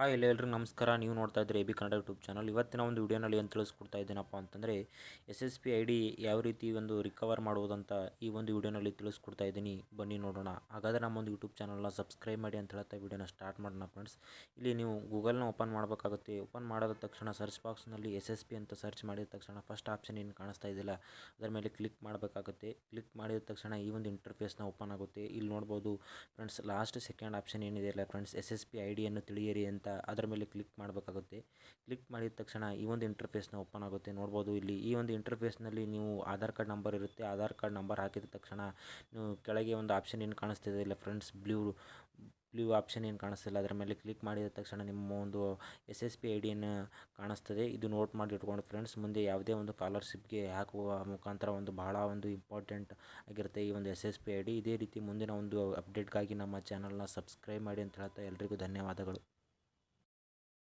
Hi ಎಲ್ಲ ಎಲ್ಲರೂ ನಮಸ್ಕಾರ. ನೀವು ನೋಡ್ತಾ ಇದ್ದೀರಿ A B Kannada YouTube channel. ಇವತ್ತಿನ ಒಂದು ವಿಡಿಯೋನಲ್ಲಿ ಏನು ತಿಳಿಸ್ಕೊಡ್ತಾ ಇದ್ದೀನಪ್ಪ ಅಂತಂದರೆ, S S P I D ಯಾವ ರೀತಿ ಒಂದು ರಿಕವರ್ ಮಾಡುವುದಂತ ಈ ಒಂದು ವಿಡಿಯೋನಲ್ಲಿ ತಿಳಿಸ್ಕೊಡ್ತಾ ಇದ್ದೀನಿ. ಬನ್ನಿ ನೋಡೋಣ. ಹಾಗಾದರೆ ನಮ್ಮ ಒಂದು ಯೂಟ್ಯೂಬ್ ಚಾನಲ್ನ ಸಬ್ಸ್ಕ್ರೈಬ್ ಮಾಡಿ ಅಂತ ಹೇಳ್ತಾ ವಿಡಿಯೋನ ಸ್ಟಾರ್ಟ್ ಮಾಡೋಣ ಫ್ರೆಂಡ್ಸ್ ಇಲ್ಲಿ ನೀವು ಗೂಗಲ್ನ ಓಪನ್ ಮಾಡಬೇಕಾಗುತ್ತೆ. ಓಪನ್ ಮಾಡಿದ ತಕ್ಷಣ ಸರ್ಚ್ ಬಾಕ್ಸ್ನಲ್ಲಿ ಎಸ್ ಎಸ್ ಪಿ ಅಂತ ಸರ್ಚ್ ಮಾಡಿದ ತಕ್ಷಣ ಫಸ್ಟ್ ಆಪ್ಷನ್ ಏನು ಕಾಣಿಸ್ತಾ ಇದ್ದಿಲ್ಲ ಅದರ ಮೇಲೆ ಕ್ಲಿಕ್ ಮಾಡಬೇಕಾಗುತ್ತೆ. ಕ್ಲಿಕ್ ಮಾಡಿದ ತಕ್ಷಣ ಈ ಒಂದು ಇಂಟರ್ಫೇಸ್ನ ಓಪನ್ ಆಗುತ್ತೆ. ಇಲ್ಲಿ ನೋಡ್ಬೋದು ಫ್ರೆಂಡ್ಸ್ ಲಾಸ್ಟ್ ಸೆಕೆಂಡ್ ಆಪ್ಷನ್ ಏನಿದೆ ಏನಿದೆಯಲ್ಲ friends S S P I ಡಿಯನ್ನು ತಿಳಿಯಿರಿ ಅಂತ. ಅದರ ಮೇಲೆ ಕ್ಲಿಕ್ ಮಾಡಬೇಕಾಗುತ್ತೆ. ಕ್ಲಿಕ್ ಮಾಡಿದ ತಕ್ಷಣ ಈ ಒಂದು ಇಂಟರ್ಫೇಸ್ನ ಓಪನ್ ಆಗುತ್ತೆ. ನೋಡ್ಬೋದು ಇಲ್ಲಿ ಈ ಒಂದು ಇಂಟರ್ಫೇಸ್ನಲ್ಲಿ ನೀವು ಆಧಾರ್ ಕಾರ್ಡ್ ನಂಬರ್ ಇರುತ್ತೆ. ಆಧಾರ್ ಕಾರ್ಡ್ ನಂಬರ್ ಹಾಕಿದ ತಕ್ಷಣ ನೀವು ಕೆಳಗೆ ಒಂದು ಆಪ್ಷನ್ ಏನು ಕಾಣಿಸ್ತಿದೆ ಇಲ್ಲ ಫ್ರೆಂಡ್ಸ್ ಬ್ಲೂ ಬ್ಲೂ ಆಪ್ಷನ್ ಏನು ಕಾಣಿಸ್ತಿಲ್ಲ ಅದರ ಮೇಲೆ ಕ್ಲಿಕ್ ಮಾಡಿದ ತಕ್ಷಣ ನಿಮ್ಮ ಒಂದು ಎಸ್ ಎಸ್ ಪಿ ಐ ಡಿಯನ್ನು ಕಾಣಿಸ್ತದೆ. ಇದು ನೋಟ್ ಮಾಡಿ ಇಟ್ಕೊಂಡು ಫ್ರೆಂಡ್ಸ್ ಮುಂದೆ ಯಾವುದೇ ಒಂದು ಕಾಲರ್ಶಿಪ್ಗೆ ಹಾಕುವ ಮುಖಾಂತರ ಒಂದು ಬಹಳ ಒಂದು ಇಂಪಾರ್ಟೆಂಟ್ ಆಗಿರುತ್ತೆ ಈ ಒಂದು S S P I D ಇದೇ ರೀತಿ ಮುಂದಿನ ಒಂದು ಅಪ್ಡೇಟ್ಗಾಗಿ ನಮ್ಮ ಚಾನಲ್ನ ಸಬ್ಸ್ಕ್ರೈಬ್ ಮಾಡಿ ಅಂತ ಹೇಳ್ತಾ ಎಲ್ರಿಗೂ ಧನ್ಯವಾದಗಳು.